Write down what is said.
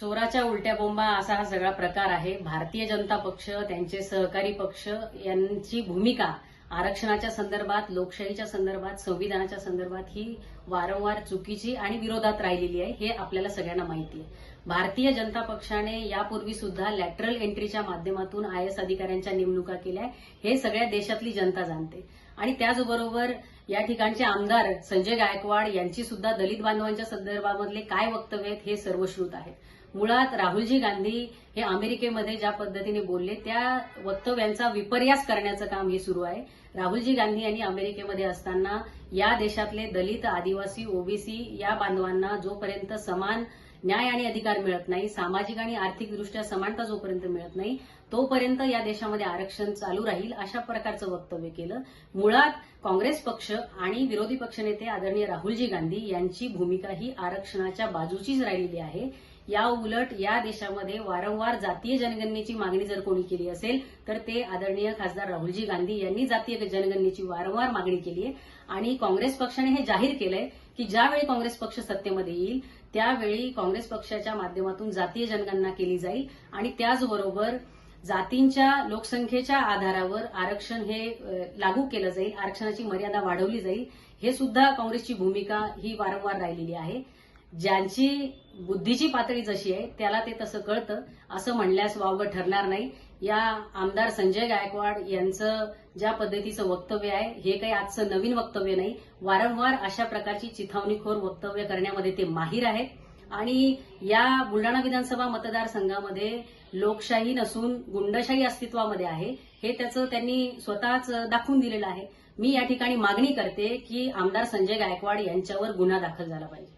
चोराच्या उलट्या बोंबा असा हा सगळा प्रकार आहे. भारतीय जनता पक्ष त्यांचे सहकारी पक्ष यांची भूमिका आरक्षणाच्या संदर्भात लोकशाहीच्या संदर्भात संविधानाच्या संदर्भात ही वारंवार चुकीची आणि विरोधात राहिलेली आहे हे आपल्याला सगळ्यांना माहिती आहे. भारतीय जनता पक्षाने यापूर्वी सुद्धा लॅटरल एंट्रीच्या माध्यमातून आय एस अधिकाऱ्यांच्या नेमणुका केल्या. हे सगळ्या देशातली जनता जाणते. आणि त्याचबरोबर या ठिकाणचे आमदार संजय गायकवाड यांची सुद्धा दलित बांधवांच्या संदर्भामधले काय वक्तव्य आहेत हे सर्वश्रुत आहेत मुळात राहुलजी गांधी हे अमेरिकेमध्ये ज्या पद्धतीने बोलले त्या वक्तव्यांचा विपर्यास करण्याचं काम हे सुरू आहे. राहुलजी गांधी यांनी अमेरिकेमध्ये असताना या देशातले दलित आदिवासी ओबीसी या बांधवांना जोपर्यंत समान न्याय आणि अधिकार मिळत नाही सामाजिक आणि आर्थिकदृष्ट्या समानता जोपर्यंत मिळत नाही तोपर्यंत या देशामध्ये आरक्षण चालू राहील अशा प्रकारचं वक्तव्य केलं. मुळात काँग्रेस पक्ष आणि विरोधी पक्षनेते आदरणीय राहुलजी गांधी यांची भूमिका ही आरक्षणाच्या बाजूचीच राहिलेली आहे. या उलट या देशामध्ये वारंवार जातीय जनगणनेची मागणी जर कोणी केली असेल तर ते आदरणीय खासदार राहुलजी गांधी यांनी जातीय जनगणनेची वारंवार मागणी केली आहे. आणि काँग्रेस पक्षाने हे जाहीर केलंय की ज्यावेळी काँग्रेस पक्ष सत्तेमध्ये येईल त्यावेळी काँग्रेस पक्षाच्या माध्यमातून जातीय जनगणना केली जाईल आणि त्याचबरोबर जातींच्या लोकसंख्येच्या आधारावर आरक्षण हे लागू केलं जाईल आरक्षणाची मर्यादा वाढवली जाईल हे सुद्धा काँग्रेसची भूमिका ही वारंवार राहिलेली आहे. ज्यांची बुद्धीची पातळी जशी आहे त्याला ते तसं कळतं. असं म्हणल्यास वावगं ठरणार नाही. या आमदार संजय गायकवाड यांचं ज्या पद्धतीचं वक्तव्य आहे हे काही आजचं नवीन वक्तव्य नाही वारंवार अशा प्रकारची चिथावणीखोर वक्तव्य करण्यामध्ये ते माहीर आहेत. आणि या बुलढाणा विधानसभा मतदारसंघामध्ये लोकशाही नसून गुंडशाही अस्तित्वामध्ये आहे हे त्याचं त्यांनी स्वतःच दाखवून दिलेलं आहे. मी या ठिकाणी मागणी करते की आमदार संजय गायकवाड यांच्यावर गुन्हा दाखल झाला पाहिजे.